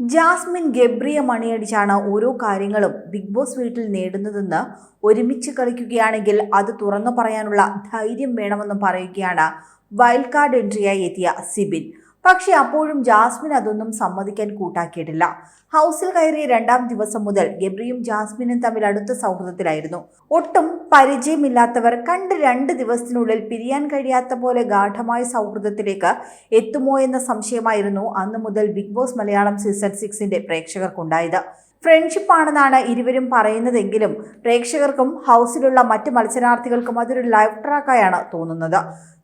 Jasmine ഗബ്രിയ മണിയടിച്ചാണ് ഓരോ കാര്യങ്ങളും big boss വീട്ടിൽ നേടുന്നതെന്ന് ഒരുമിച്ച് കളിക്കുകയാണെങ്കിൽ അത് തുറന്നു പറയാനുള്ള ധൈര്യം വേണമെന്ന് പറയുകയാണ് വൈൽഡ് കാർഡ് എൻട്രിയായി എത്തിയ സിബിൻ. പക്ഷെ അപ്പോഴും ജാസ്മിൻ അതൊന്നും സമ്മതിക്കാൻ കൂട്ടാക്കിയിട്ടില്ല. ഹൗസിൽ കയറിയ രണ്ടാം ദിവസം മുതൽ ഗബ്രിയും ജാസ്മിനും തമ്മിൽ അടുത്ത സൗഹൃദത്തിലായിരുന്നു. ഒട്ടും പരിചയമില്ലാത്തവർ കണ്ട് രണ്ട് ദിവസത്തിനുള്ളിൽ പിരിയാൻ കഴിയാത്ത പോലെ ഗാഠമായ സൗഹൃദത്തിലേക്ക് എത്തുമോ എന്ന സംശയമായിരുന്നു അന്ന് മുതൽ ബിഗ് ബോസ് മലയാളം സീസൺ സിക്സിന്റെ പ്രേക്ഷകർക്കുണ്ടായത്. ഫ്രണ്ട്ഷിപ്പ് ആണെന്നാണ് ഇരുവരും പറയുന്നതെങ്കിലും പ്രേക്ഷകർക്കും ഹൗസിലുള്ള മറ്റ് മത്സരാർത്ഥികൾക്കും അതൊരു ലൈവ് ട്രാക്കായാണ് തോന്നുന്നത്.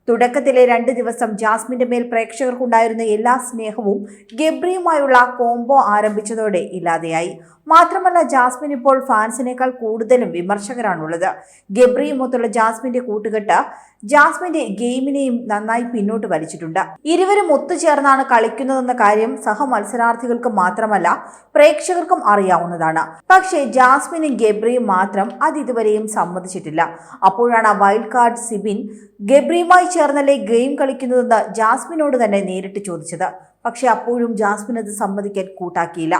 തുടക്കത്തിലെ രണ്ട് ദിവസം ജാസ്മിന്റെ മേൽ പ്രേക്ഷകർക്കുണ്ടായിരുന്ന എല്ലാ സ്നേഹവും ഗബ്രിയുമായുള്ള കോംബോ ആരംഭിച്ചതോടെ ഇല്ലാതെയായി. മാത്രമല്ല ജാസ്മിൻ ഇപ്പോൾ ഫാൻസിനേക്കാൾ കൂടുതലും വിമർശകരാണുള്ളത്. ഗബ്രിയുമൊത്തുള്ള ജാസ്മിന്റെ കൂട്ടുകെട്ട് ജാസ്മിന്റെ ഗെയിമിനെയും നന്നായി പിന്നോട്ട് വലിച്ചിട്ടുണ്ട്. ഇരുവരും ഒത്തുചേർന്നാണ് കളിക്കുന്നതെന്ന കാര്യം സഹ മത്സരാർത്ഥികൾക്ക് മാത്രമല്ല പ്രേക്ഷകർക്കും അറിയാവുന്നതാണ് പക്ഷേ ജാസ്മിനും ഗബ്രിയും മാത്രം അത് ഇതുവരെയും സമ്മതിച്ചിട്ടില്ല. അപ്പോഴാണ് വൈൽഡ് കാർഡ് സിബിൻ ഗബ്രിയുമായി ചേർന്നല്ലേ ഗെയിം കളിക്കുന്നതെന്ന് ജാസ്മിനോട് തന്നെ നേരിട്ട് ചോദിച്ചത്. പക്ഷെ അപ്പോഴും ജാസ്മിൻ അത് സമ്മതിക്കാൻ കൂട്ടാക്കിയില്ല.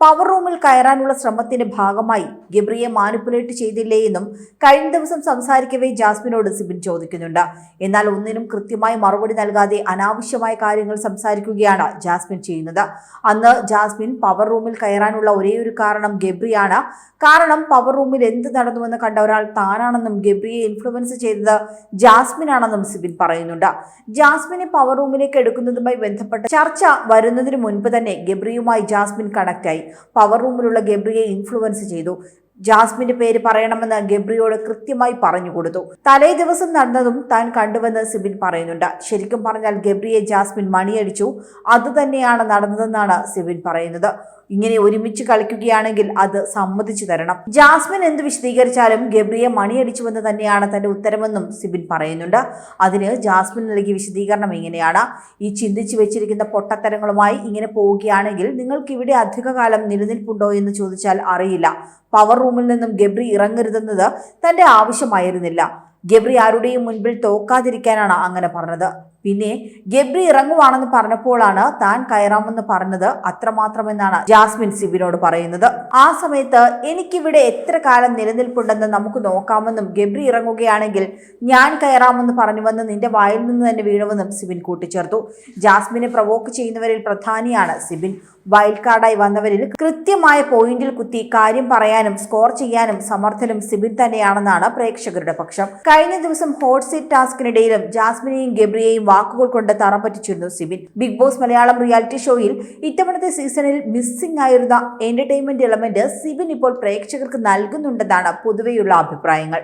പവർ റൂമിൽ കയറാനുള്ള ശ്രമത്തിന്റെ ഭാഗമായി ഗബ്രിയെ മാനിപ്പുലേറ്റ് ചെയ്തില്ലേ എന്നും കഴിഞ്ഞ ദിവസം സംസാരിക്കവേ ജാസ്മിനോട് സിബിൻ ചോദിക്കുന്നുണ്ട്. എന്നാൽ ഒന്നിനും കൃത്യമായി മറുപടി നൽകാതെ അനാവശ്യമായ കാര്യങ്ങൾ സംസാരിക്കുകയാണ് ജാസ്മിൻ ചെയ്യുന്നത്. അന്ന് ജാസ്മിൻ പവർ റൂമിൽ കയറാനുള്ള ഒരേ ഒരു കാരണം ഗബ്രിയാണ്. കാരണം പവർ റൂമിൽ എന്ത് നടന്നുവെന്ന് കണ്ട ഒരാൾ താനാണെന്നും ഗബ്രിയെ ഇൻഫ്ലുവൻസ് ചെയ്തത് ജാസ്മിൻ ആണെന്നും സിബിൻ പറയുന്നുണ്ട്. ജാസ്മിനെ പവർ റൂമിലേക്ക് എടുക്കുന്നതുമായി ബന്ധപ്പെട്ട ചർച്ച വരുന്നതിന് മുൻപ് തന്നെ ഗബ്രിയുമായി ജാസ്മിൻ കണക്റ്റായി പവർ റൂമിലുള്ള ഗബ്രിയെ ഇൻഫ്ലുവൻസ് ചെയ്തു. ജാസ്മിന്റെ പേര് പറയണമെന്ന് ഗബ്രിയോട് കൃത്യമായി പറഞ്ഞു കൊടുത്തു. തലേ ദിവസം നടന്നതും താൻ കണ്ടുവെന്ന് സിബിൻ പറയുന്നുണ്ട്. ശരിക്കും പറഞ്ഞാൽ ഗബ്രിയെ ജാസ്മിൻ മണിയടിച്ചു. അതുതന്നെയാണ് നടന്നതെന്നാണ് സിബിൻ പറയുന്നത്. ഇങ്ങനെ ഒരുമിച്ച് കളിക്കുകയാണെങ്കിൽ അത് സമ്മതിച്ചു തരണം. ജാസ്മിൻ എന്ത് വിശദീകരിച്ചാലും ഗബ്രിയ മണിയടിച്ചുവെന്ന് തന്നെയാണ് തന്റെ ഉത്തരമെന്നും സിബിൻ പറയുന്നുണ്ട്. അതിന് ജാസ്മിൻ നൽകിയ വിശദീകരണം ഇങ്ങനെയാണ്. ഈ ചിന്തിച്ചു വെച്ചിരിക്കുന്ന പൊട്ടത്തരങ്ങളുമായി ഇങ്ങനെ പോവുകയാണെങ്കിൽ നിങ്ങൾക്ക് ഇവിടെ അധികകാലം നിലനിൽപ്പുണ്ടോ എന്ന് ചോദിച്ചാൽ അറിയില്ല. പവർ റൂമിൽ നിന്നും ഗബ്രി ഇറങ്ങരുതെന്നത് തന്റെ ആവശ്യമായിരുന്നില്ല. ഗബ്രി ആരുടെയും മുൻപിൽ തോക്കാതിരിക്കാനാണ് അങ്ങനെ പറഞ്ഞത്. പിന്നെ ഗബ്രി ഇറങ്ങുവാണെന്ന് പറഞ്ഞപ്പോഴാണ് താൻ കയറാമെന്ന് പറഞ്ഞത് അത്രമാത്രമെന്നാണ് ജാസ്മിൻ സിബിനോട് പറയുന്നത്. ആ സമയത്ത് എനിക്കിവിടെ എത്ര കാലം നിലനിൽപ്പുണ്ടെന്ന് നമുക്ക് നോക്കാമെന്നും ഗബ്രി ഇറങ്ങുകയാണെങ്കിൽ ഞാൻ കയറാമെന്ന് പറഞ്ഞുവെന്ന് നിന്റെ വായിൽ നിന്ന് തന്നെ വീഴുമെന്നും സിബിൻ കൂട്ടിച്ചേർത്തു. ജാസ്മിനെ പ്രവോക്ക് ചെയ്യുന്നവരിൽ പ്രധാനിയാണ് സിബിൻ. വൈൽഡ് കാർഡായി വന്നവരിൽ കൃത്യമായ പോയിന്റിൽ കുത്തി കാര്യം പറയാനും സ്കോർ ചെയ്യാനും സമർത്ഥനും സിബിൻ തന്നെയാണെന്നാണ് പ്രേക്ഷകരുടെ പക്ഷം. കഴിഞ്ഞ ദിവസം ഹോട്ട് സീറ്റ് ടാസ്കിനിടയിലും ജാസ്മിനെയും ഗബ്രിയെയും വാക്കുകൾ കൊണ്ട് തറ പറ്റിച്ചിരുന്നു Sibin. Big Boss Malayalam reality ഷോയിൽ ഇത്തവണത്തെ സീസണിൽ മിസ്സിംഗ് ആയിരുന്ന എന്റർടൈൻമെന്റ് എലമെന്റ് സിബിൻ ഇപ്പോൾ പ്രേക്ഷകർക്ക് നൽകുന്നുണ്ടെന്നാണ് പൊതുവെയുള്ള അഭിപ്രായങ്ങൾ.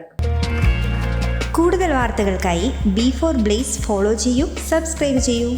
കൂടുതൽ വാർത്തകൾക്കായി ബി ഫോർ ബ്ലേസ് ഫോളോ ചെയ്യൂ സബ്സ്ക്രൈബ് ചെയ്യൂ.